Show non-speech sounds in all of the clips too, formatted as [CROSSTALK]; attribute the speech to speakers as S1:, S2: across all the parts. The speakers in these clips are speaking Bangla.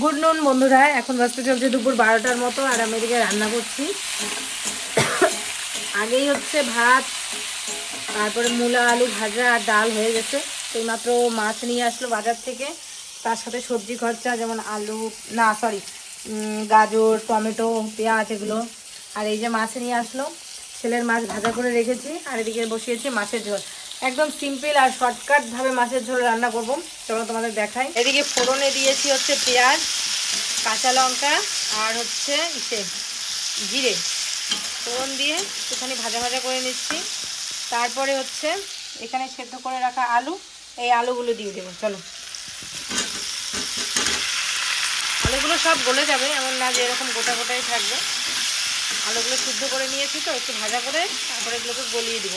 S1: গুড নুন বন্ধুরা। এখন বাজতে চলছে দুপুর বারোটার মতো, আর আমি এদিকে রান্না করছি। আগেই হচ্ছে ভাত, তারপরে মূলা, আলু ভাজা আর ডাল হয়ে গেছে। এইমাত্র মাছ নিয়ে আসলো বাজার থেকে। তার সাথে সবজি খরচা, যেমন আলু, না সরি গাজর, টমেটো, পেঁয়াজ এগুলো। আর এই যে মাছ নিয়ে আসলো, ছেলের মাছ ভাজা করে রেখেছি, আর এদিকে বসিয়েছি মাছের ঝোল। একদম সিম্পল আর শর্টকাটভাবে মাছের ঝোল রান্না করব। চলো তোমাদের দেখাই। এদিকে ফোড়নে দিয়েছি হচ্ছে পেঁয়াজ, কাঁচা লঙ্কা আর হচ্ছে ইসে, জিরে। ফোড়ন দিয়ে একটুখানি ভাজা ভাজা করে নিচ্ছি। তারপরে হচ্ছে এখানে সেদ্ধ করে রাখা আলু, এই আলুগুলো দিয়ে দেবো। চলো। আলুগুলো সব গলে যাবে, এমন না যে এরকম গোটা গোটাই থাকবে। আলুগুলো সিদ্ধ করে নিয়েছি তো, একটু ভাজা করে তারপরে এগুলোকে গলিয়ে দিব।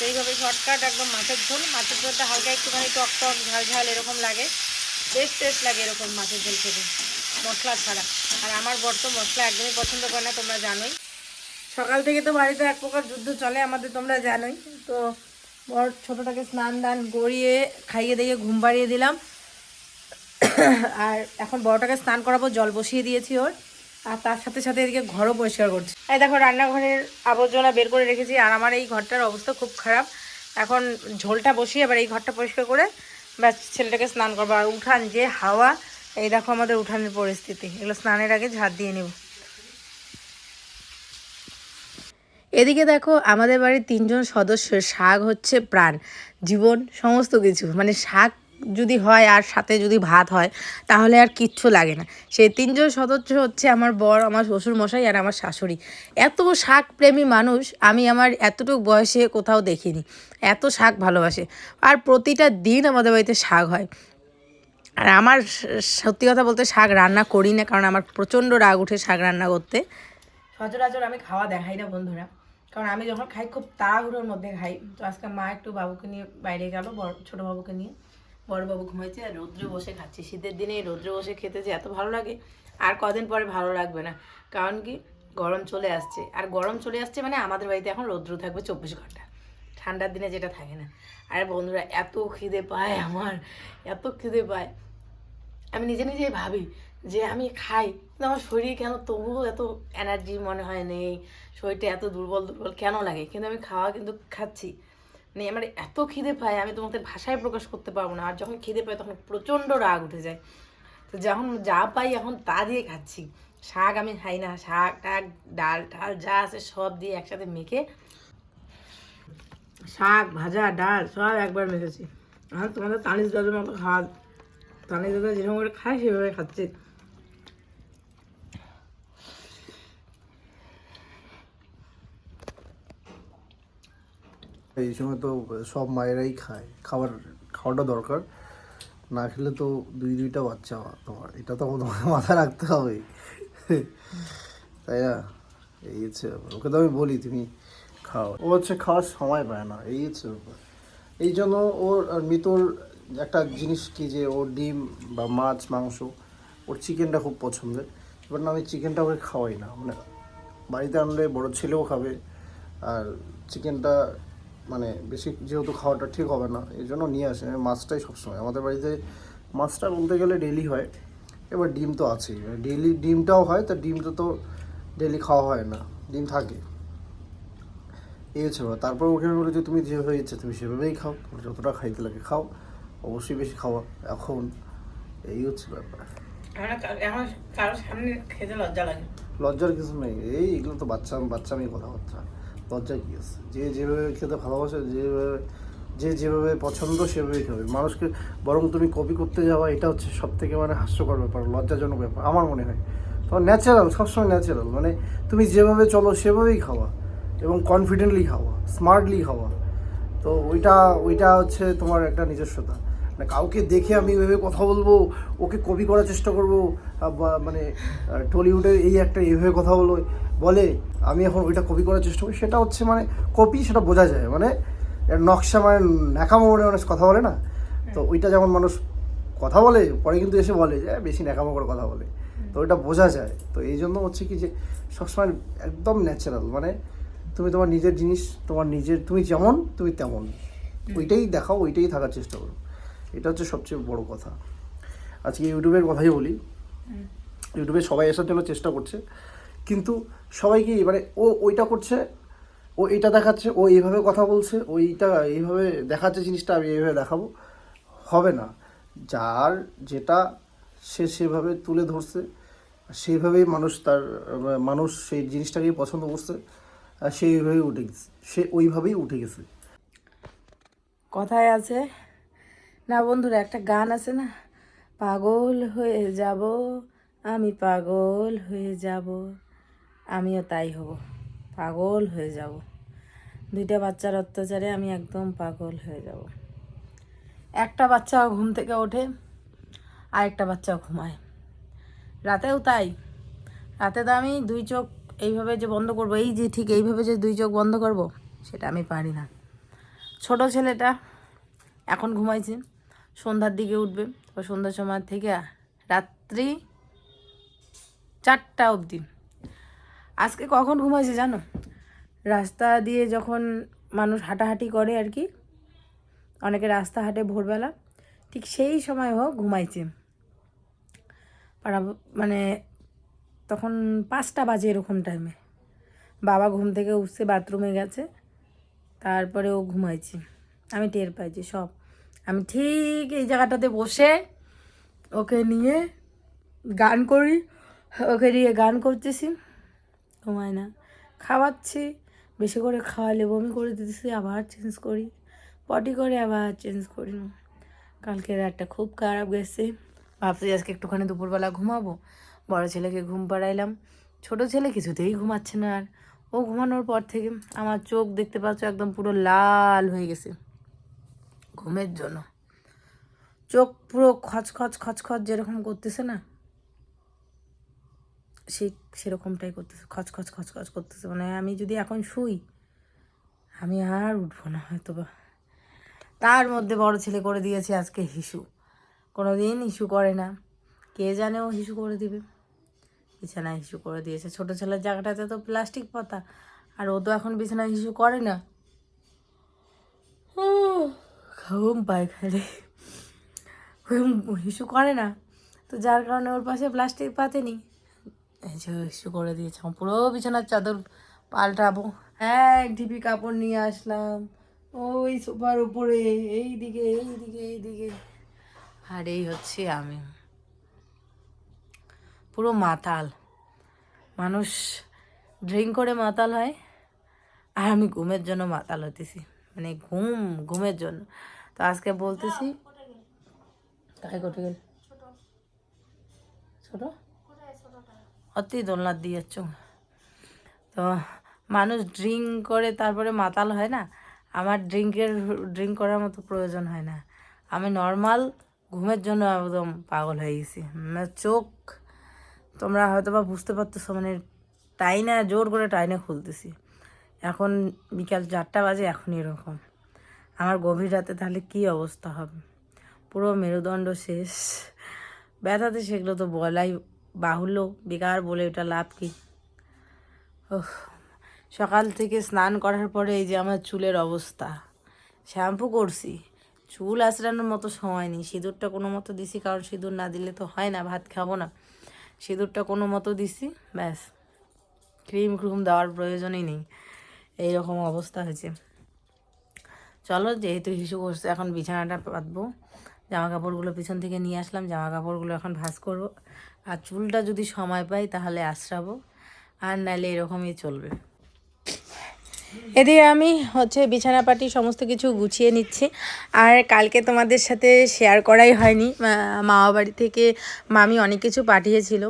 S1: তো এইভাবে শর্টকাট একদম মাছের ঝোল। মাছের ঝোলটা হালকা একটুখানি টক টক, ঝাল ঝাল এরকম লাগে। বেশ টেস্ট লাগে এরকম মাছের ঝোল খেতে, মশলা ছাড়া। আর আমার বর তো মশলা একদমই পছন্দ করে না, তোমরা জানোই। সকাল থেকে তো বাড়িতে এক প্রকার যুদ্ধ চলে, আমাদের তোমরা জানোই। তো বর ছোটোটাকে স্নান দান গড়িয়ে খাইয়ে দিয়ে, ঘুম পাড়িয়ে দিলাম। আর এখন বড়টাকে স্নান করাবো, জল বসিয়ে দিয়েছি ওর। আর তার সাথে সাথে এদিকে ঘরও পরিষ্কার করছি। এই দেখো, রান্নাঘরের আবর্জনা বের করে রেখেছি আর আমার এই ঘরটার অবস্থা খুব খারাপ। এখন ঝোলটা বসিয়ে এবার এই ঘরটা পরিষ্কার করে ব্যাস ছেলেটাকে স্নান করব। আর উঠান, যে হাওয়া, এই দেখো আমাদের উঠানের পরিস্থিতি। এগুলো স্নানের আগে ঝাড় দিয়ে নেব। এদিকে দেখো, আমাদের বাড়ির তিনজন সদস্যের শাক হচ্ছে প্রাণ। জীবন, সমস্ত কিছু। মানে শাক যদি হয় আর সাথে যদি ভাত হয়, তাহলে আর কিচ্ছু লাগে না। সেই তিনজন সদস্য হচ্ছে আমার বর, আমার শ্বশুর মশাই আর আমার শাশুড়ি। এত শাক প্রেমী মানুষ আমি আমার এতটুকু বয়সে কোথাও দেখিনি। এত শাক ভালোবাসে। আর প্রতিটা দিন আমাদের বাড়িতে শাক হয়। আর আমার সত্যি কথা বলতে শাক রান্না করি না, কারণ আমার প্রচণ্ড রাগ উঠে শাক রান্না করতে। সচরাচর আমি খাওয়া দেখাই না বন্ধুরা। কারণ আমি যখন খাই, খুব তাড়াহুড়োর মধ্যে খাই। তো আজকে মা একটু বাবুকে নিয়ে বাইরে গেল বড় ছোটো বাবুকে নিয়ে। বড় বাবু ঘুমাইছে আর রৌদ্রে বসে খাচ্ছি। শীতের দিনে এই রৌদ্রে বসে খেতে যে এত ভালো লাগে, আর কদিন পরে ভালো লাগবে না। কারণ কি? গরম চলে আসছে। আর গরম চলে আসছে মানে আমাদের বাড়িতে এখন রৌদ্র থাকবে চব্বিশ ঘণ্টা। ঠান্ডার দিনে যেটা থাকে না। আর বন্ধুরা, এত খিদে পায় আমার, এত খিদে পায়। আমি নিজে নিজেই ভাবি যে আমি খাই, কিন্তু আমার শরীর কেন তবুও এত এনার্জি মনে হয় নেই, শরীরটা এত দুর্বল দুর্বল কেন লাগে? কিন্তু আমি খাওয়া কিন্তু খাচ্ছি। মানে আমার এত খিদে পায়, আমি তোমাদের ভাষায় প্রকাশ করতে পারব না। আর যখন খিদে পাই তখন প্রচণ্ড রাগ উঠে যায়। তো যখন যা পাই এখন তা দিয়ে খাচ্ছি। শাক আমি খাই না। শাক, টাক, ডাল, টাল যা আছে সব দিয়ে একসাথে মেখে শাক, ভাজা, ডাল সব একবার মেখেছি। আর তোমাদের তানিজ দাদুর মতো খাওয়া তানিজ দাদা যেরকম করে খায়, সেভাবে খাচ্ছে।
S2: এই সময় তো সব মায়েরাই খায়। খাবার, খাওয়াটা দরকার। না খেলে তো দুই দুইটা বাচ্চা তোমার। এটা তো তোমাকে [LAUGHS] মাথায় রাখতে হবে। তাই না? এই হচ্ছে। ওকে তো আমি বলি, তুমি খাও। ও হচ্ছে খাওয়ার সময় পায় না। এই হচ্ছে এই জন্য ওর মিতোর একটা জিনিস কি যে ওর ডিম বা মাছ, মাংস, ওর চিকেনটা খুব পছন্দের। এবার না আমি চিকেনটা ওকে খাওয়াই না। মানে বাড়িতে আনলে বড় ছেলেও খাবে, আর চিকেনটা মানে বেশি যেহেতু খাওয়াটা ঠিক হবে না এই জন্য নিয়ে আসে। আমি মাছটাই সবসময়। আমাদের বাড়িতে মাছটা বলতে গেলে ডেলি হয়। এবার ডিম তো আছেই। ডেলি ডিমটাও হয় তা ডিমটা তো ডেলি খাওয়া হয় না। ডিম থাকে। এই হচ্ছে। তারপর ওকে বলে যে তুমি যেভাবে ইচ্ছে তুমি সেভাবেই খাও। তোমার যতটা খাইতে লাগে খাও। অবশ্যই বেশি খাওয়া। এখন এই হচ্ছে ব্যাপার। লজ্জার কিছু নেই। এই এগুলো তো বাচ্চা বাচ্চা মেয়ে কথাবার্তা। লজ্জা কি আছে? যে যেভাবে খেতে ভালোবাসে যেভাবে যে যেভাবে পছন্দ সেভাবেই খাবে। মানুষকে বরং তুমি কপি করতে যাওয়া এটা হচ্ছে সব থেকে মানে হাস্যকর ব্যাপার লজ্জাজনক ব্যাপার আমার মনে হয়। তো ন্যাচারাল সবসময় ন্যাচারাল মানে তুমি যেভাবে চলো সেভাবেই খাওয়া এবং কনফিডেন্টলি খাওয়া স্মার্টলি খাওয়া। তো ওইটা ওইটা হচ্ছে তোমার একটা নিজস্বতা। মানে কাউকে দেখে আমি ওইভাবে কথা বলব ওকে কপি করার চেষ্টা করব মানে আহ, টলিউডে এই একটা এইভাবে কথা বলো বলে আমি এখন ওইটা কপি করার চেষ্টা করি। সেটা হচ্ছে মানে কপি সেটা বোঝা যায়। মানে নকশা মানে ন্যাকামো বলে মানুষ কথা বলে না? তো ওইটা যেমন মানুষ কথা বলে পরে কিন্তু এসে বলে যে "এ, বেশি ন্যাকামো করে কথা বলে। তো ওইটা বোঝা যায়। তো এই জন্য হচ্ছে কি যে সবসময় একদম ন্যাচারাল মানে তুমি তোমার নিজের জিনিস তোমার নিজের তুমি যেমন তুমি তেমন। ওইটাই দেখাও ওইটাই থাকার চেষ্টা করো। এটা হচ্ছে সবচেয়ে বড় কথা। আজকে ইউটিউবের কথাই বলি। ইউটিউবে সবাই আসার জন্য চেষ্টা করছে। কিন্তু সবাই কি মানে ও ওইটা করছে, ও এটা দেখাচ্ছে, ও এইভাবে কথা বলছে, ওইটা এইভাবে দেখাচ্ছে জিনিসটা, আমি এইভাবে দেখাবো। হবে না। যার যেটা, সে সেভাবে তুলে ধরছে, সেইভাবেই মানুষ তার, মানুষ সেই জিনিসটাকেই পছন্দ করছে, আর সেইভাবেই উঠে গেছে, সে ওইভাবেই উঠে গেছে।
S1: কথায় আছে, না বন্ধুরা, একটা গান আছে না? পাগল হয়ে যাব, আমি পাগল হয়ে যাব। আমিও তাই হব। পাগল হয়ে যাব। দুইটা বাচ্চার অত্যাচারে আমি একদম পাগল হয়ে যাব। একটা বাচ্চা ঘুম থেকে ওঠে আর একটা বাচ্চা ঘুমায়। রাতেও তাই। রাতে তো আমি দুই চোখ এইভাবে যে বন্ধ করব, এই যে ঠিক এইভাবে যে দুই চোখ বন্ধ করব, সেটা আমি পারি না। ছোট ছেলেটা এখন ঘুমাইছে, সন্ধ্যার দিকে উঠবে। তো সন্ধ্যার সময় থেকে রাত্রি চারটা অবধি। আজকে কখন ঘুমাইছে জানো? রাস্তা দিয়ে যখন মানুষ হাঁটাহাঁটি করে আর কি, অনেকে রাস্তা হাঁটে ভোরবেলা, ঠিক সেই সময় হোক ঘুমাইছে। পাড়া মানে তখন পাঁচটা বাজে এরকম টাইমে বাবা ঘুম থেকে উঠছে, বাথরুমে গেছে, তারপরে ও ঘুমাইছে। আমি টের পাইছি সব, আমি ঠিক এই জায়গাটাতে বসে ওকে নিয়ে গান করি, ওকে নিয়ে গান করতেছি। ঘুমায় না। খাওয়াচ্ছি, বেশি করে খাওয়ালে বমি করে দিতেছি, আবার চেঞ্জ করি। পটি করে আবার চেঞ্জ করি। কালকে রাতটা খুব খারাপ গেছে। ভাবছি আজকে একটুখানি দুপুরবেলা ঘুমাবো। বড় ছেলেকে ঘুম পাড়াইলাম। ছোট ছেলে কিছুতেই ঘুমাচ্ছে না আর। ও ঘুমানোর পর থেকে আমার চোখ দেখতে পাচ্ছ একদম পুরো লাল হয়ে গেছে। ঘুমের জন্য। চোখ পুরো খচখচ খচখচ যেরকম করতেছে না সেই সেরকমটাই করতেছে খচখচ খচখচ করতেছে। মানে আমি যদি এখন শুই, আমি আর উঠবো না হয়তো বা। তার মধ্যে বড় ছেলে করে দিয়েছে আজকে হিসু। কোনো দিন হিসু করে না। কে জানে ও হিসু করে দিবে? বিছানায় হিসু করে দিয়েছে। ছোট ছেলের জায়গাটাতে তো প্লাস্টিক পাতা। আর ও তো এখন বিছানায় হিসু করে না। ঘুম পায় খালি হিসু করে না। তো যার কারণে ওর পাশে প্লাস্টিক পাতেনি। হিসু করে দিয়েছে। পুরো বিছানার চাদর পাল্টাবো। এক ঢিপি কাপড় নিয়ে আসলাম। ওই সোফার উপরে এই দিকে এই দিকে এই দিকে। আর এই হচ্ছে আমি। পুরো মাতাল। মানুষ ড্রিঙ্ক করে মাতাল হয় আর আমি ঘুমের জন্য মাতাল হতেছি। মানে ঘুম ঘুমের জন্য। তো আজকে বলতেছি কাই কোটে গেল? ছোট? অতি দোলনার দিয়ে তো মানুষ ড্রিঙ্ক করে, তারপরে মাতাল হয় না। আমার ড্রিঙ্কের, ড্রিঙ্ক করার মতো প্রয়োজন হয় না। আমি নর্মাল ঘুমের জন্য একদম পাগল হয়ে গেছি। মানে চোখ, তোমরা হয়তো বা বুঝতে পারতেছো মানে টাইনে, জোর করে টাইনে খুলতেছি। এখন বিকাল চারটা বাজে এখন এরকম। আমার গভীর রাতে তাহলে কি অবস্থা হবে? পুরো মেরুদণ্ড শেষ। ব্যথাতে সেগুলো তো বলাই বাহুল্য, বেকার বলে ওটা লাভ কি? সকাল থেকে স্নান করার পরে এই যে আমার চুলের অবস্থা। শ্যাম্পু করছি। চুল আঁচড়ানোর মতো সময় নেই। সিঁদুরটা কোনো মতো দিছি, কারণ সিঁদুর না দিলে তো হয় না, ভাত খাব না। সিঁদুরটা কোনো মতো দিছি, ব্যাস। ক্রিম ক্রিম দেওয়ার প্রয়োজনই নেই। এইরকম অবস্থা হয়েছে। চলো, যেহেতু হিসু করছে, এখন বিছানাটা পাতবো। জামা কাপড়গুলো পিছন থেকে নিয়ে আসলাম। জামা কাপড়গুলো এখন ভাঁজ করব। আর চুলটা যদি সময় পাই তাহলে আশ্রাবো আর নাহলে এরকমই চলবে। এদিকে আমি হচ্ছে বিছানাপাটি সমস্ত কিছু গুছিয়ে নিচ্ছি, আর কালকে তোমাদের সাথে শেয়ার করাই হয়নি। মামা বাড়ি থেকে মামি অনেক কিছু পাঠিয়েছিল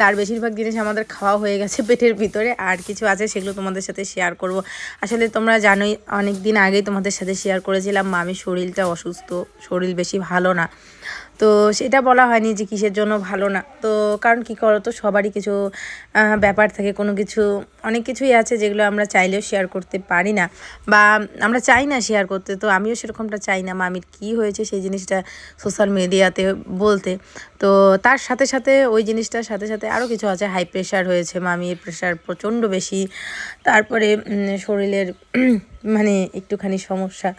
S1: তার বেশিরভাগ জিনিস আমাদের খাওয়া হয়ে গেছে পেটের ভিতরে, আর কিছু আছে সেগুলো তোমাদের সাথে শেয়ার করব। আসলে তোমরা জানোই অনেক দিন আগেই তোমাদের সাথে শেয়ার করেছিলাম, মামির শরীরটা অসুস্থ, শরীর বেশি ভালো না। তো সেটা বলা হয়নি যে কিসের জন্য ভালো না। তো কারণ কী করো তো সবারই কিছু ব্যাপার থাকে, কোনো কিছু, অনেক কিছুই আছে যেগুলো আমরা চাইলেও শেয়ার করতে পারি না বা আমরা চাই না শেয়ার করতে। তো আমিও সেরকমটা চাই না, মামির কী হয়েছে সেই জিনিসটা সোশ্যাল মিডিয়াতে বলতে। তো তার সাথে সাথে ওই জিনিসটার সাথে সাথে আরও কিছু আছে। হাই প্রেশার হয়েছে, মামির প্রেশার প্রচণ্ড বেশি। তারপরে শরীরের মানে একটুখানি সমস্যা।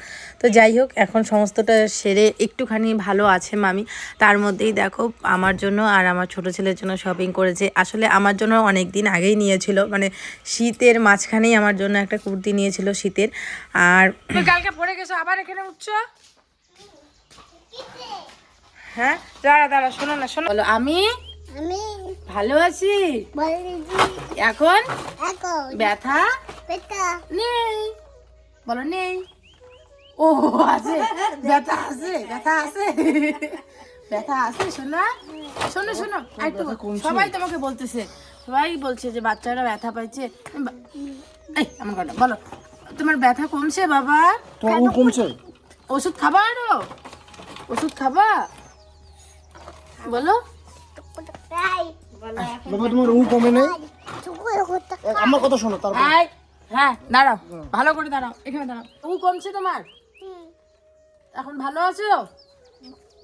S1: তো যাই হোক, এখন সমস্তটা সেরে একটুখানি ভালো আছে মামি। তার মধ্যেই দেখো, আমার জন্য আর আমার ছোট ছেলের জন্য শপিং করেছে। আসলে আমার জন্য অনেক দিন আগেই নিয়েছিল মানে শীতের মাঝখানেই আমার জন্য একটা কুর্তি নিয়েছিল শীতের। আর কালকে পরে গেছো, আবার এখানে উঠছ? হ্যাঁ? দাঁড়া দাঁড়া শোনো না শোনো। বলো আমি?
S3: আমি।
S1: ভালো আছি? এখন?
S3: এখন।
S1: ব্যথা? নেই। বলো নেই। ও আছে। ব্যথা আছে ব্যথা আছে। ব্যথা আছে শোনা। শোনো শোনো। আর একটু সবাই তোমাকে বলতেছে। সবাই বলছে যে বাচ্চারা ব্যথা পাইছে। এই আমার কথা বলো। তোমার ব্যথা কমছে বাবা?
S2: কমছে।
S1: ওষুধ খাবা আরও? ওষুধ খাবা? বলো।
S2: বাবা তোমার উ কমে নেই? আমার কথা শোনো তারপর।
S1: হ্যাঁ দাঁড়াও ভালো করে দাঁড়াও এখানে দাঁড়াও। ও কমছে তোমার? এখন ভালো আছো?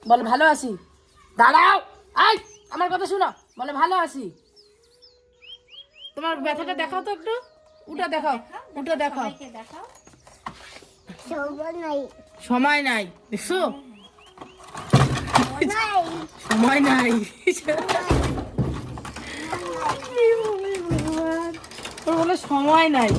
S1: বলো ভালো আছি। দাঁড়াও আই আমার কথা শুনো। বলে ভালো আছি। তোমার ব্যথাটা দেখাও তো একটু। উটা দেখাও উটা দেখাও। সময় নাই দেখছ? সময় নাই ওর বলে সময় নাই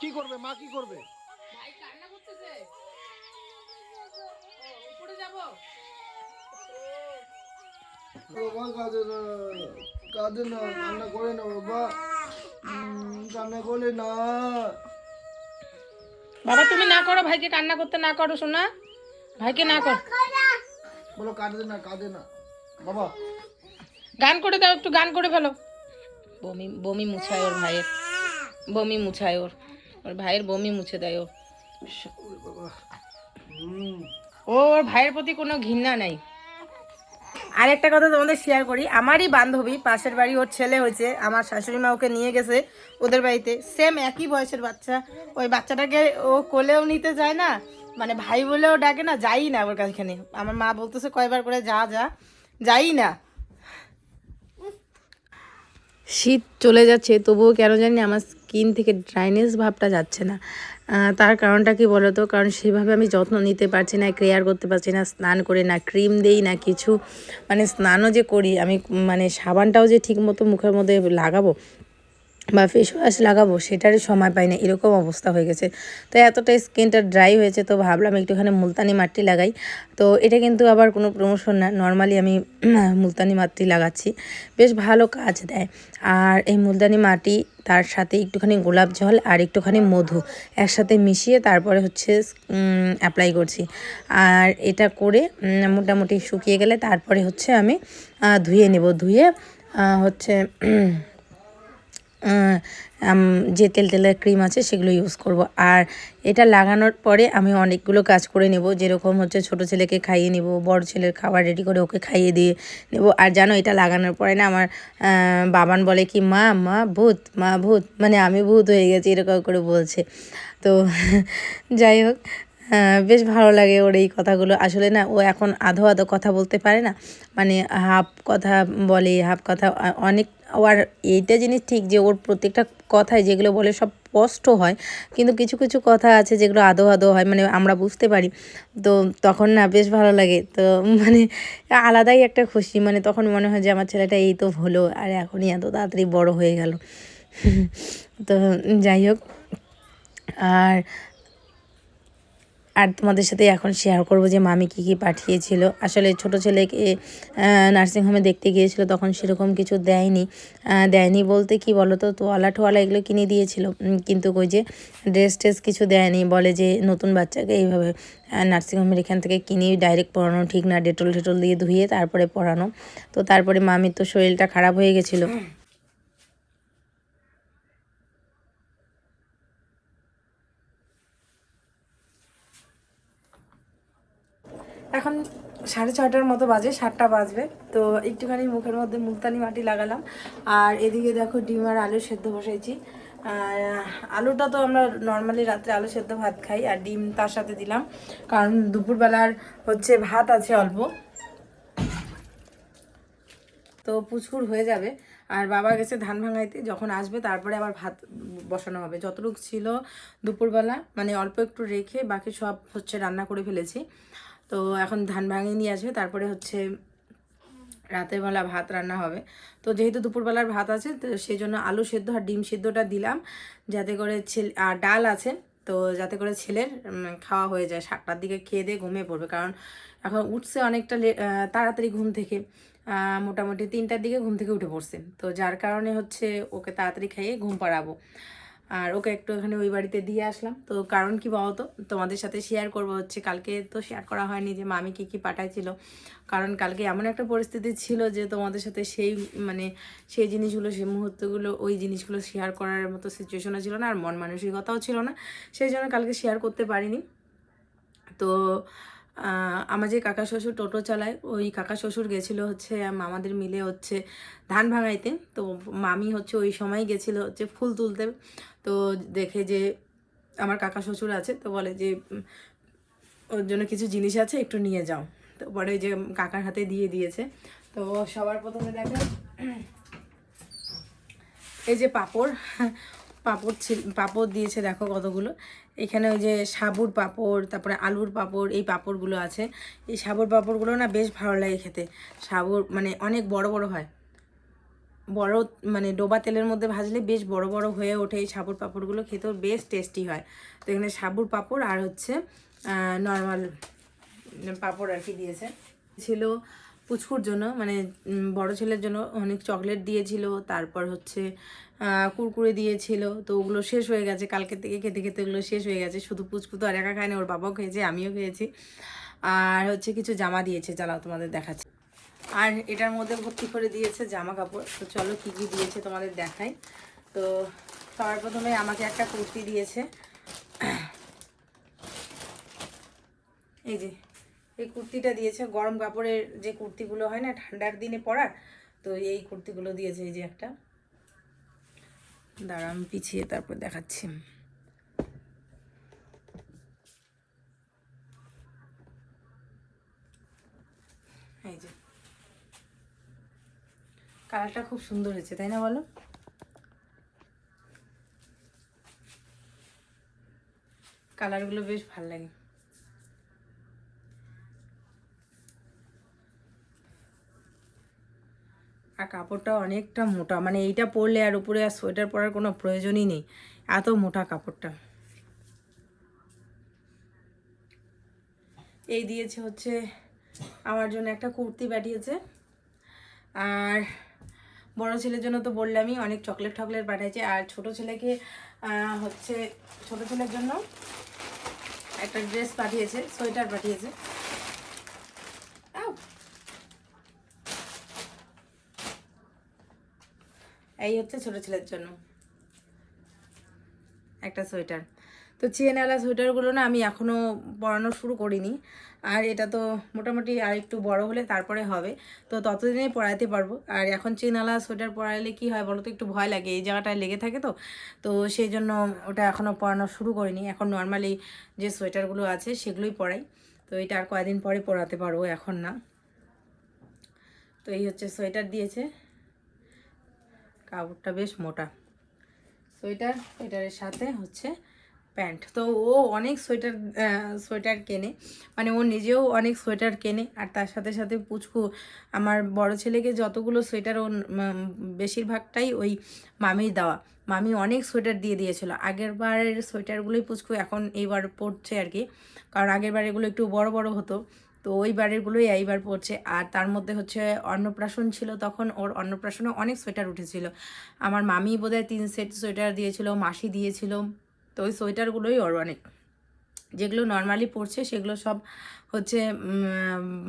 S2: কি করবে? মা কি করবে?
S1: ভাই কান্না করতেছে। উপরে যাব।
S2: বাবা কাঁদে না কাঁদে না কান্না করে না বাবা। কান্না করে না।
S1: বাবা তুমি না করো ভাইকে কান্না করতে না করো শোনা ভাইকে না করো।
S2: বলো কাঁদে না কাঁদে না। বাবা।
S1: গান করে দাও একটু গান করে ফেলো। বমি বমি মুছায় ওর ভাইয়ের। বমি মুছায় ওর। ওর ভাইয়ের বমি মুছে দেয়
S2: ওরে।
S1: ওর ভাইয়ের প্রতি কোনো ঘৃণা নাই। আরেকটা কথা তোমাদের শেয়ার করি। আমারই বান্ধবী, পাশের বাড়ি, ওর ছেলে হয়েছে। আমার শাশুড়ি মা ওকে নিয়ে গেছে ওদের বাড়িতে। সেম একই বয়সের বাচ্চা। ওই বাচ্চাটাকে ও কোলেও নিতে চায় না মানে ভাই বলেও ডাকে না, যাই না ওর কাছে আমার মা বলতেছে কয়বার করে যা যা। যাই না। শীত চলে যাচ্ছে, তবুও কেন জানি আমার স্কিন থেকে ড্রাইনেস ভাবটা যাচ্ছে না। তার কারণটা কি বলো তো কারণ সেভাবে আমি যত্ন নিতে পারছি না ক্রেয়ার করতে পারছি না, স্নান করে না ক্রিম দেই না কিছু। মানে স্নানও যে করি, আমি মানে সাবানটাও যে ঠিক মতো মুখের মধ্যে লাগাবো বা ফেস ওয়াশ লাগাবো, সেটারই সময় পাই না এরকম অবস্থা হয়ে গেছে। তো এতটাই স্কিনটা ড্রাই হয়েছে, তো ভাবলাম একটুখানি মুলতানি মাটি লাগাই। তো এটা কিন্তু আবার কোনো প্রমোশন না নর্মালি আমি [CLEARS THROAT] মুলতানি মাটি লাগাচ্ছি। বেশ ভালো কাজ দেয়। আর এই মুলতানি মাটি, তার সাথে একটুখানি গোলাপ জল আর একটুখানি মধু একসাথে মিশিয়ে তারপরে হচ্ছে অ্যাপ্লাই করছি। আর এটা করে মোটামুটি শুকিয়ে গেলে তারপরে হচ্ছে আমি ধুয়ে নেব। ধুয়ে হচ্ছে [CLEARS THROAT] যে তেল তেলের ক্রিম আছে সেগুলো ইউজ করব। আর এটা লাগানোর পরে আমি অনেকগুলো কাজ করে নেব। যেরকম হচ্ছে ছোট ছেলেকে খাইয়ে নেব, বড় ছেলের খাবার রেডি করে ওকে খাইয়ে দিয়ে নেব। আর জানো, এটা লাগানোর পরে না আমার বাবান বলে কি, মা মা ভূত মা ভূত। মানে আমি ভূত হয়ে গেছি, এরকম করে বলছে। তো [LAUGHS] যাই হোক বেশ ভালো লাগে ওর এই কথাগুলো। আসলে না, ও এখন আধো আধো কথা বলতে পারে না। মানে হাফ কথা বলে, হাফ কথা অনেক আর এইটা জিনিস ঠিক যে ওর প্রত্যেকটা কথায় যেগুলো বলে সব স্পষ্ট হয়, কিন্তু কিছু কিছু কথা আছে যেগুলো আদো আদো হয় মানে আমরা বুঝতে পারি। তো তখন না বেশ ভালো লাগে। তো মানে আলাদাই একটা খুশি মানে তখন মনে হয় যে আমার ছেলেটা এই তো হলো, আর এখনই এত তাড়াতাড়ি বড় হয়ে গেল। [LAUGHS] তো যাই হোক, আর আর তোমাদের সাথে এখন শেয়ার করব যে মামি কী কী পাঠিয়েছিল। আসলে ছোট ছেলেকে নার্সিংহোমে দেখতে গিয়েছিল, তখন সেরকম কিছু দেয়নি। দেয়নি বলতে কি বলো তো তোয়ালা টোয়ালা এগুলো কিনে দিয়েছিল। কিন্তু ওই যে ড্রেস ট্রেস কিছু দেয়নি, বলে যে নতুন বাচ্চাকে এইভাবে নার্সিংহোমের এখান থেকে কিনে ডাইরেক্ট পড়ানো ঠিক না ডেটল টেটল দিয়ে ধুয়ে তারপরে পড়ানো তো তারপরে মামির তো শরীরটা খারাপ হয়ে গেছিল। এখন সাড়ে ছটার মতো বাজে, সাতটা বাজবে। তো একটুখানি মুখের মধ্যে মুলতানি মাটি লাগালাম। আর এদিকে দেখো ডিম আর আলু সেদ্ধ বসাইছি আর আলুটা তো আমরা নর্মালি রাত্রে আলু সেদ্ধ ভাত খাই, আর ডিম তার সাথে দিলাম। কারণ দুপুরবেলার হচ্ছে ভাত আছে অল্প। তো পুচকুর হয়ে যাবে। আর বাবা গেছে ধান ভাঙাইতে, যখন আসবে তারপরে আবার ভাত বসানো হবে। যতটুকু ছিল দুপুরবেলা মানে অল্প একটু রেখে বাকি সব হচ্ছে রান্না করে ফেলেছি। তো এখন ধান ভাঙিয়ে নিয়ে আসবে, তারপরে হচ্ছে রাতের বেলা ভাত রান্না হবে। তো যেহেতু দুপুরবেলার ভাত আছে, তো সেই জন্য আলু সেদ্ধ আর ডিম সেদ্ধটা দিলাম, যাতে করে ছেলে, আর ডাল আছে, তো যাতে করে ছেলের খাওয়া হয়ে যায়। সাতটার দিকে খেয়ে দিয়ে ঘুমিয়ে পড়বে, কারণ এখন উঠছে অনেকটা তাড়াতাড়ি ঘুম থেকে। মোটামুটি তিনটার দিকে ঘুম থেকে উঠে পড়ছে। তো যার কারণে হচ্ছে ওকে তাড়াতাড়ি খাইয়ে ঘুম পাড়াবো। আর ওকে একটু এখানে ওই বাড়িতে দিয়ে আসলাম। তো কারণ কি বলতো? তোমাদের সাথে শেয়ার করব হচ্ছে, কালকে তো শেয়ার করা হয়নি যে মামি কি কি পাঠাইছিল। কারণ কালকে এমন একটা পরিস্থিতি ছিল যে তোমাদের সাথে সেই মানে সেই জিনিসগুলো, সেই মুহূর্তগুলো, ওই জিনিসগুলো শেয়ার করার মতো সিচুয়েশনও ছিল না, আর মন মানসিকতাও ছিল না। সেই জন্য কালকে শেয়ার করতে পারিনি। তো আমার যে কাকা শ্বশুর টোটো চালায়, ওই কাকা শ্বশুর গেছিল হচ্ছে মামাদের মিলে হচ্ছে ধান ভাঙাইতে। তো মামি হচ্ছে ওই সময় গেছিল হচ্ছে ফুল তুলতে। তো দেখে যে আমার কাকা শ্বশুর আছে, তো বলে যে ওর জন্য কিছু জিনিস আছে, একটু নিয়ে যাও। তো পরে যে, কাকার হাতে দিয়ে দিয়েছে। তো সবার প্রথমে দেখে, এই যে পাপড় পাপড় ছিল, পাপড় দিয়েছে দেখো কতগুলো। এখানে ওই যে সাবুর পাপড়, তারপরে আলুর পাপড়, এই পাপড়গুলো আছে। এই সাবুর পাপড়গুলো না বেশ ভালো লাগে খেতে। সাবুর মানে অনেক বড় বড় হয়। বড় মানে ডোবা তেলের মধ্যে ভাজলে বেশ বড় বড় হয়ে ওঠে এই সাবুর পাপড়গুলো, খেতেও বেশ টেস্টি হয়। তো এখানে সাবুর পাপড় আর হচ্ছে নর্মাল পাপড় আর কি দিয়েছে। ছিল পুচকুর জন্য মানে বড় ছেলের জন্য অনেক চকলেট দিয়েছিল। তারপর হচ্ছে কুরকুরে দিয়েছিল, তো ওগুলো শেষ হয়ে গেছে। কালকে থেকে খেতে খেতে ওগুলো শেষ হয়ে গেছে। শুধু পুচকু তো আর একা খায়নি, ওর বাবাও খেয়েছে, আমিও খেয়েছি। আর হচ্ছে কিছু জামা দিয়েছে জ্বালাও তোমাদের দেখাচ্ছি। আর এটার মধ্যে ভর্তি করে দিয়েছে জামা কাপড়। তো চলো কী কী দিয়েছে তোমাদের দেখাই। তো সবার প্রথমে আমাকে একটা কুর্তি দিয়েছে। এই যে, এই কুর্তিটা দিয়েছে। গরম কাপড়ের যে কুর্তিগুলো হয় না, ঠান্ডার দিনে পরার, তো এই কুর্তিগুলো দিয়েছে, এই যে একটা। দাঁড়া আমি পিছিয়ে তারপর দেখাচ্ছি। এই যে। কালারটা খুব সুন্দর হয়েছে, তাই না বলো? কালারগুলো বেশ ভালো লাগে। আর কাপড়টা অনেকটা মোটা। মানে এইটা পরলে আর উপরে আর সোয়েটার পরার কোনো প্রয়োজনই নেই। এত মোটা কাপড়টা। এই দিয়েছে হচ্ছে আমার জন্য একটা কুর্তি পাঠিয়েছে। আর বড় ছেলের জন্য তো বললামই, অনেক চকলেট টকলেট পাঠাইছে। আর ছোট ছেলেকে হচ্ছে ছোট ছেলের জন্য একটা ড্রেস পাঠিয়েছে, সোয়েটার পাঠিয়েছে। এই হচ্ছে ছোট ছেলের জন্য। একটা সোয়েটার। তো চেনওয়ালা সোয়েটারগুলো না আমি এখনও পরানো শুরু করিনি। আর এটা তো মোটামুটি আর একটু বড় হলে তারপরে হবে। তো ততদিনে পরাতে পারব। আর এখন চেনওয়ালা সোয়েটার পরালে কি হয় বলো তো একটু ভয় লাগে। এই জায়গাটায় লেগে থাকে তো। তো সেই জন্য ওটা এখনও পরানো শুরু করিনি। এখন নর্মালি যে সোয়েটারগুলো আছে সেগুলোই পরাই। তো এটা আর কয়েকদিন পরে পরাতে পারব এখন না। তো এই হচ্ছে সোয়েটার দিয়েছে। কাপড়টা বেশ মোটা। সোয়েটার, সোয়েটারের সাথে হচ্ছে প্যান্ট। তো ও অনেক সোয়েটার সোয়েটার কেনে। মানে ও নিজেও অনেক সোয়েটার কেনে। আর তার সাথে সাথে পুচকু, আমার বড় ছেলেকে যতগুলো সোয়েটার ও বেশিরভাগটাই ওই মামির দেওয়া। মামি অনেক সোয়েটার দিয়ে দিয়েছিল। আগের বারের সোয়েটারগুলোই পুচকু এখন এইবার পড়ছে আর কি। কারণ আগের বার এগুলো একটু বড় বড় হতো। তো ওই বারেরগুলোই এইবার পড়ছে। আর তার মধ্যে হচ্ছে অন্নপ্রাশন ছিল তখন, ওর অন্নপ্রাশনে অনেক সোয়েটার উঠেছিল। আমার মামি বোধহয় তিন সেট সোয়েটার দিয়েছিল, মাসি দিয়েছিল। তো ওই সোয়েটারগুলোই ওর অনেক। যেগুলো নর্মালি পড়ছে সেগুলো সব হচ্ছে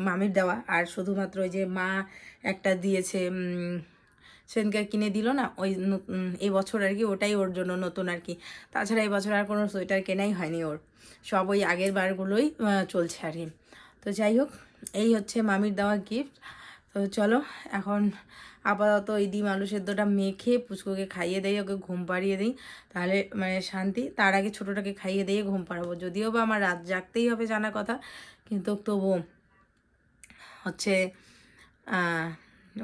S1: মামির দেওয়া। আর শুধুমাত্র ওই যে মা একটা দিয়েছে সেদিনকে কিনে দিল না, ওই এই বছর আর কি ওটাই ওর জন্য নতুন আর কি। তাছাড়া এই বছর আর কোনো সোয়েটার কেনাই হয়নি ওর। সব ওই আগের বারগুলোই চলছে আর কি। তো যাই হোক, এই হচ্ছে মামির দেওয়া গিফট তো চলো, এখন আপাতত এই ডিম আলু সেদ্ধটা মেখে পুচকুকে খাইয়ে দেই, ওকে ঘুম পাড়িয়ে দিই। তাহলে মানে শান্তি, তার আগে ছোটোটাকে খাইয়ে দিয়ে ঘুম পাড়াবো। যদিও বা আমার রাত জাগতেই হবে জানা কথা, কিন্তু তবু হচ্ছে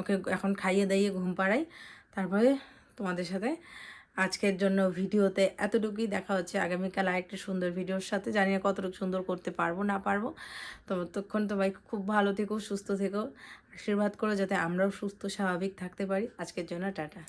S1: ওকে এখন খাইয়ে দাইয়ে ঘুম পাড়াই। তারপরে তোমাদের সাথে আজকের জন্য ভিডিওতে এতটুকুই। দেখা হচ্ছে আগামীকাল আরেকটা সুন্দর ভিডিওর সাথে। জানি না কতটুকু সুন্দর করতে পারব, না পারব। তো ততক্ষণ তোমায় খুব ভালো থেকো, সুস্থ থেকো। আশীর্বাদ করো যাতে আমরাও সুস্থ, স্বাভাবিক থাকতে পারি। আজকের জন্য টাটা।